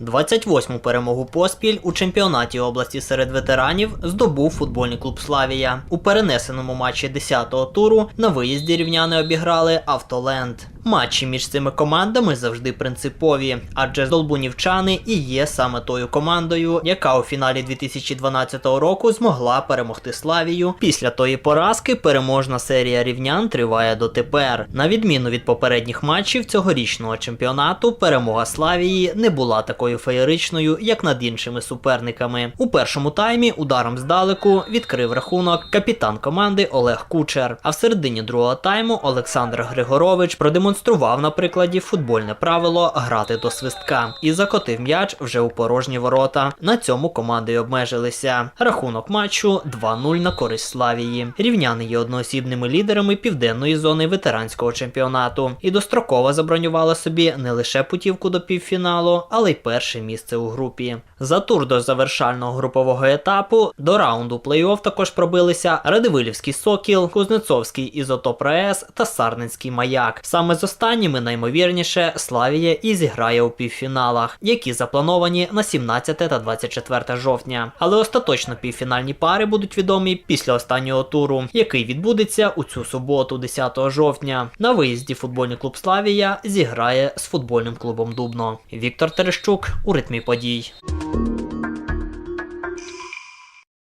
28-му перемогу поспіль у чемпіонаті області серед ветеранів здобув футбольний клуб Славія. У перенесеному матчі 10-го туру на виїзді рівняни обіграли Автоленд. Матчі між цими командами завжди принципові, адже долбунівчани і є саме тою командою, яка у фіналі 2012 року змогла перемогти Славію. Після тої поразки переможна серія рівнян триває дотепер. На відміну від попередніх матчів цьогорічного чемпіонату, перемога Славії не була такою феєричною, як над іншими суперниками. У першому таймі ударом здалеку відкрив рахунок капітан команди Олег Кучер. А в середині другого тайму Олександр Григорович продемонстрував на прикладі футбольне правило грати до свистка і закотив м'яч вже у порожні ворота. На цьому команди й обмежилися. Рахунок матчу 2-0 на користь Славії. Рівняни є одноосібними лідерами південної зони ветеранського чемпіонату і достроково забронювали собі не лише путівку до півфіналу, але й перше місце у групі. За тур до завершального групового етапу до раунду плей-офф також пробилися Радивилівський Сокіл, Кузнецовський Ізотоп РАЕС та Сарненський Маяк. Саме з останніми наймовірніше Славія і зіграє у півфіналах, які заплановані на 17 та 24 жовтня. Але остаточно півфінальні пари будуть відомі після останнього туру, який відбудеться у цю суботу, 10 жовтня. На виїзді футбольний клуб Славія зіграє з футбольним клубом Дубно. Віктор Терещук у ритмі подій.